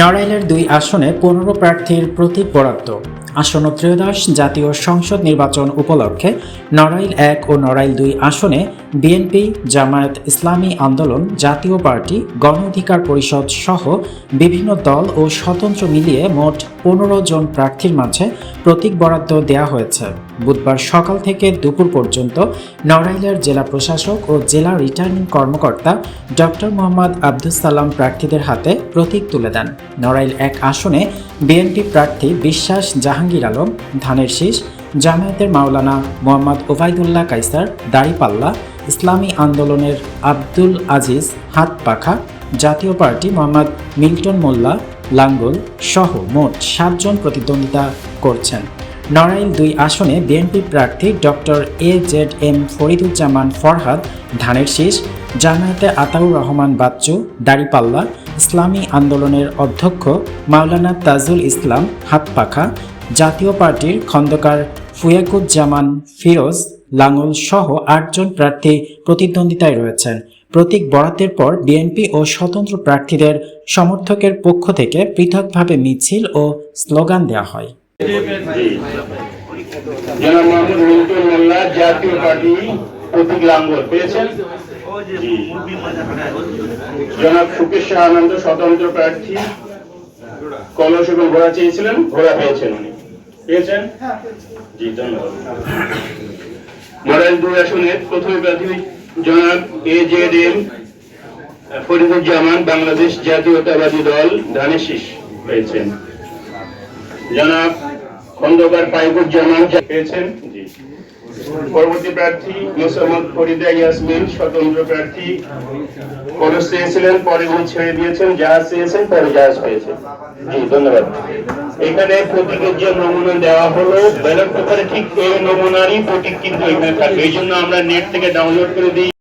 নড়াইলের দুই আসনে পনেরো প্রার্থীর প্রতীক বরাদ্দ। আসন্ন ত্রয়োদশ জাতীয় সংসদ নির্বাচন উপলক্ষে নড়াইল এক ও নড়াইল দুই আসনে বিএনপি, জামায়াত ইসলামী আন্দোলন, জাতীয় পার্টি, গণ অধিকার পরিষদ সহ বিভিন্ন দল ও স্বতন্ত্র মিলিয়ে মোট পনেরো জন প্রার্থীর মাঝে প্রতীক বরাদ্দ দেওয়া হয়েছে। বুধবার সকাল থেকে দুপুর পর্যন্ত নড়াইলের জেলা প্রশাসক ও জেলা রিটার্নিং কর্মকর্তা ডক্টর মোহাম্মদ আব্দুস সালাম প্রার্থীদের হাতে প্রতীক তুলে দেন। নড়াইল এক আসনে বিএনপি প্রার্থী বিশ্বাস জাহাঙ্গীর আলম, ধানের শীষ, জামায়াতের মাওলানা মোহাম্মদ ওবায়দুল্লাহ কাইসার দাড়িপাল্লা, ইসলামী আন্দোলনের আব্দুল আজিজ হাত পাখা জাতীয় পার্টি মোহাম্মদ মিল্টন মোল্লা, লাঙ্গল সহ মোট সাতজন প্রতিদ্বন্দ্বিতা করছেন। নড়াইল দুই আসনে বিএনপি প্রার্থী doctor A Z M Fariduzzaman Farhad, ধানের শীষ, জামায়াতে আতাউর রহমান বাচ্চু, দাড়িপাল্লা, ইসলামী আন্দোলনের অধ্যক্ষ মাওলানা তাজুল ইসলাম হাতপাখা জাতীয় পার্টির খন্দকার ফুয়াকুজ্জামান ফিরোজ লাঙ্গল সহ আটজন প্রার্থী প্রতিদ্বন্দ্বিতায় রয়েছেন। প্রতীক বরাদ্দের পর বিএনপি ও স্বতন্ত্র প্রার্থীদের সমর্থকের পক্ষ থেকে পৃথকভাবে মিছিল ও স্লোগান দেওয়া হয়। জনাব আনন্দ স্বতন্ত্র প্রার্থী, কলস এবং ঘোড়া চেয়েছিলেন, ঘোড়া পেয়েছেন উনি। পেয়েছেন? জি ধন্যবাদ। মডেল দুই আসনের প্রথম প্রার্থী জনাব A Z M Fariduzzaman Bangladesh জাতীয়তাবাদী দল ধানের শীষ পেয়েছেন। জনাব খন্দকার পাইকুজ্জামান পেয়েছেন? জি। পরবর্তী প্রার্থী মোসাম্মদ ফরিদা ইয়াসমিন, স্বতন্ত্র প্রার্থী কলস চেয়েছিলেন, পরে উনি ছেড়ে দিয়েছেন যা চেয়েছেন, পরে জাহাজ পেয়েছেন জি, ধন্যবাদ। এখানে প্রতীকের যে নমুনা দেওয়া হলো, ব্যালট পেপারে ঠিক এই নমুনারই প্রতীক কিন্তু এখানে থাকবে। এই জন্য আমরা নেট থেকে ডাউনলোড করে দিই।